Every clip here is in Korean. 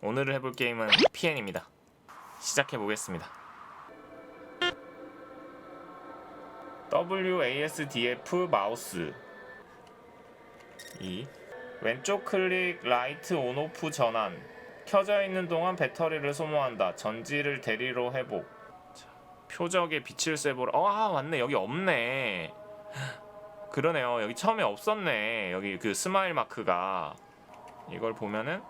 오늘 해볼 게임은 PN입니다. 시작해 보겠습니다. WASDF 마우스 2 왼쪽 클릭 라이트 온오프 전환 켜져 있는 동안 배터리를 소모한다. 전지를 대리로 회복. 자, 표적의 빛을 쐬보라. 어, 아 맞네 여기 없네. 그러네요. 여기 처음에 없었네. 여기 그 스마일 마크가 이걸 보면은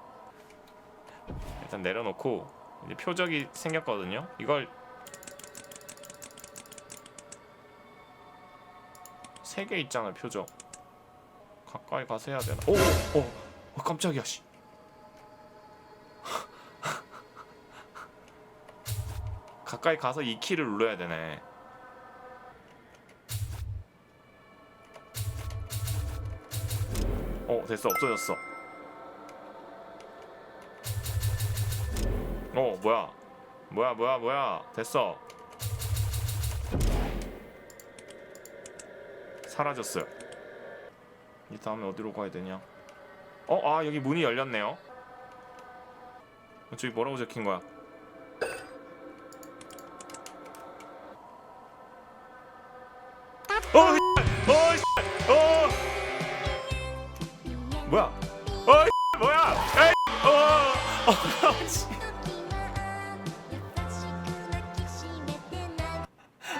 일단 내려놓고 이제 표적이 생겼거든요. 이걸 세 개 있잖아요. 표적. 가까이 가서 해야 되나? 오, 오, 오 깜짝이야 씨. 가까이 가서 이 키를 눌러야 되네. 어 됐어 없어졌어. 어 뭐야? 뭐야 뭐야 뭐야? 됐어. 사라졌어요. 이 다음에 어디로 가야 되냐? 어 아 여기 문이 열렸네요. 어, 저기 뭐라고 적힌 거야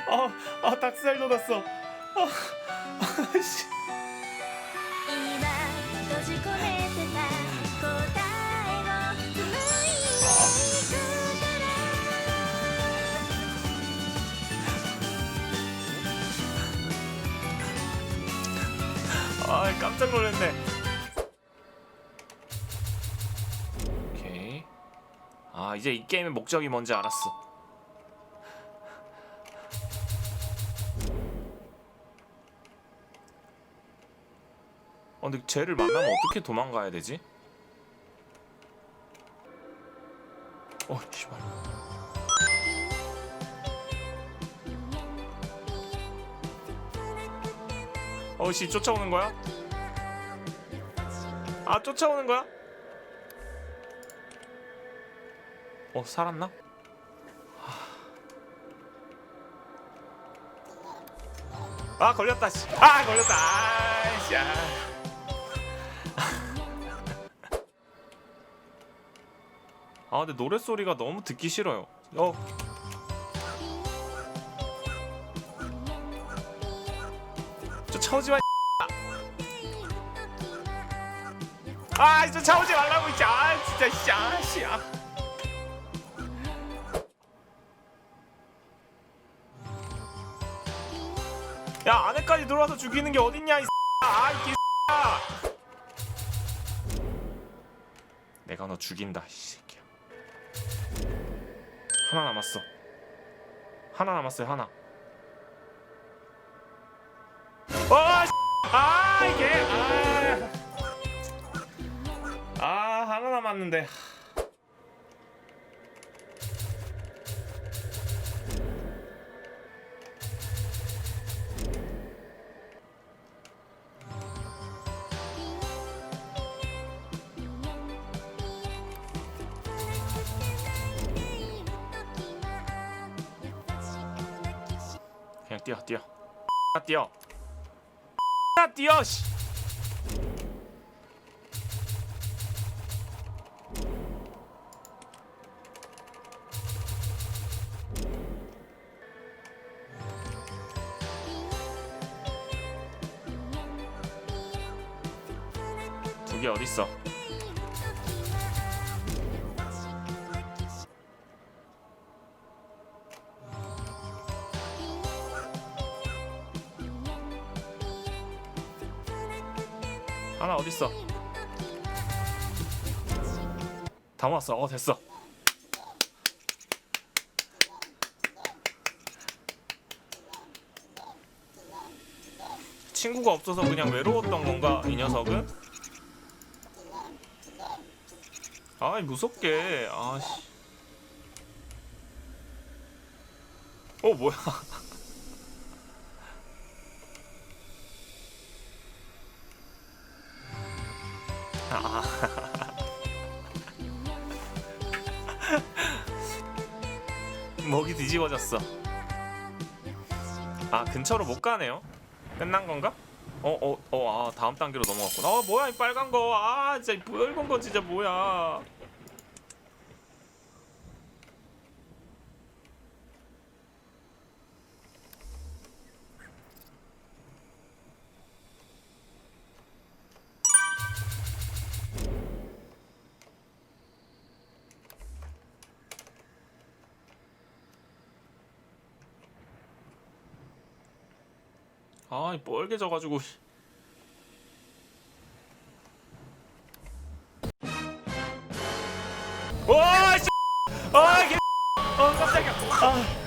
아, 아 닭살 돋았어. 아, 아, 씨. 今閉じ込めてた答えを紡いでいくから 아, 깜짝 놀랐네. 오케이. 아, 이제 이 게임의 목적이 뭔지 알았어. 어, 근데 쟤를 만나면 어떻게 도망가야 되지? 어, 씨발. 어, 씨 쫓아오는 거야? 아, 쫓아오는 거야? 어, 살았나? 아, 걸렸다. 씨. 아, 걸렸다. 아, 씨. 아. 아, 근데 노래 소리가 너무 듣기 싫어요. 어. 쫓아오지 마. 아, 쫓아오지 말라고 진짜. 아, 진짜 씨. 아, 씨. 아. 야, 안에까지 들어와서 죽이는 게 어딨냐, 이 아, 이 개야. 내가 너 죽인다, 이 새끼야. 하나 남았어. 하나 남았어요, 하나. 어, 씨. 아, 이게. 아. 아, 하나 남았는데. 그냥 뛰어, 뛰어. 아, 뛰어. 아, 뛰어, 씨. 두개 어딨어? 하나 어딨어? 다 모았어. 어 됐어. 친구가 없어서 그냥 외로웠던 건가 이 녀석은? 아이 무섭게 아씨 어 뭐야 아 목이 뒤집어졌어. 아 근처로 못 가네요. 끝난 건가? 어 어 어 아 다음 단계로 넘어갔구나. 어 뭐야 이 빨간 거. 아 진짜 이 빨간 거 진짜 뭐야. 아이 뻘개져가지고. 와 씨. 아 이게. 어 깜짝이야. 아.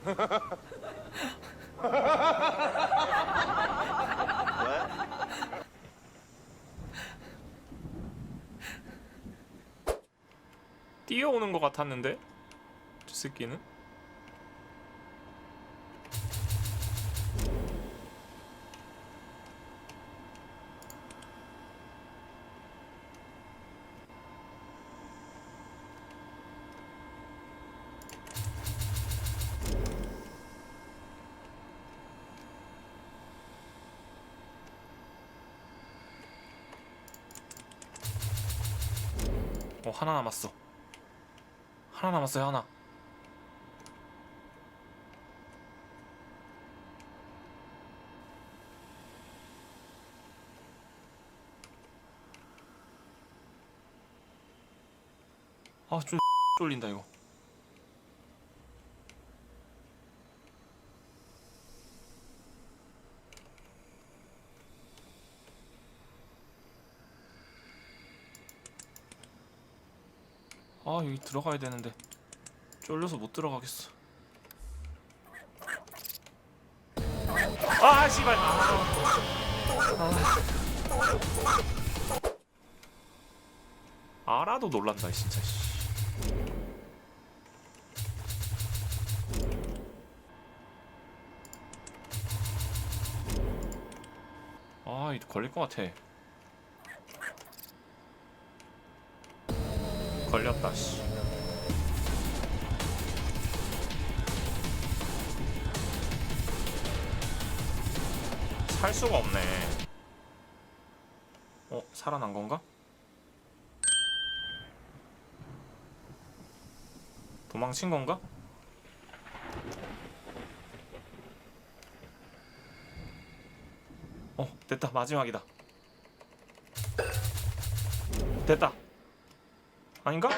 뛰어오는 것 같았는데 저 새끼는? 어 하나 남았어. 하나 남았어요 하나 아좀 쫄린다 이거 아 여기 들어가야 되는데 쫄려서 못 들어가겠어 아 씨발 아. 알아도 놀란다 진짜 씨. 아 이거 걸릴 것 같아 걸렸다 씨. 살 수가 없네. 어, 살아난 건가? 도망친 건가? 어, 됐다. 마지막이다. 됐다. 아닌가?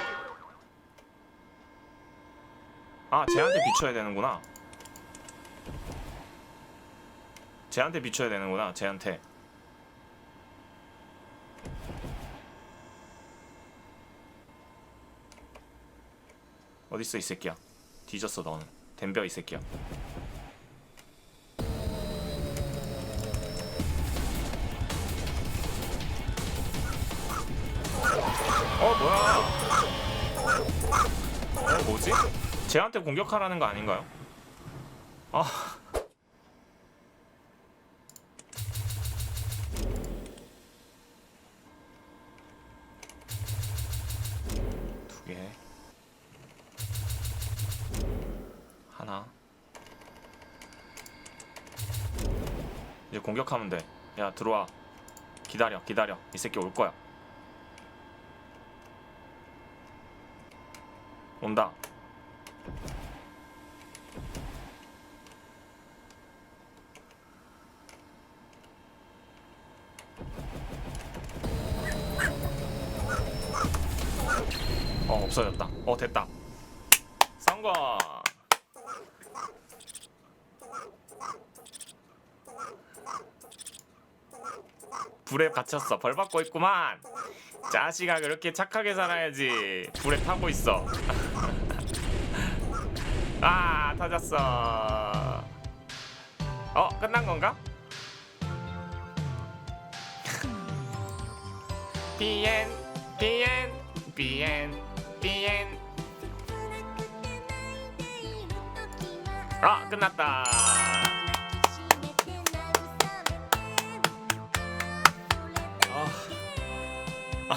아, 쟤한테 비춰야 되는구나. 쟤한테 비춰야 되는구나. 쟤한테. 어딨어 이 새끼야. 뒤졌어 너는. 덤벼 이 새끼야. 어 뭐야? 어 뭐지? 쟤한테 공격하라는 거 아닌가요? 아. 두 개. 하나. 이제 공격하면 돼. 야 들어와. 기다려, 기다려. 이 새끼 올 거야. 온다. 어 없어졌다. 어 됐다. 성공. 불에 갇혔어. 벌 받고 있구만. 자식아 그렇게 착하게 살아야지. 불에 타고 있어. 아 터졌어. 어 끝난 건가? 비엔 비엔 비엔 비엔 아 끝났다. 아 아,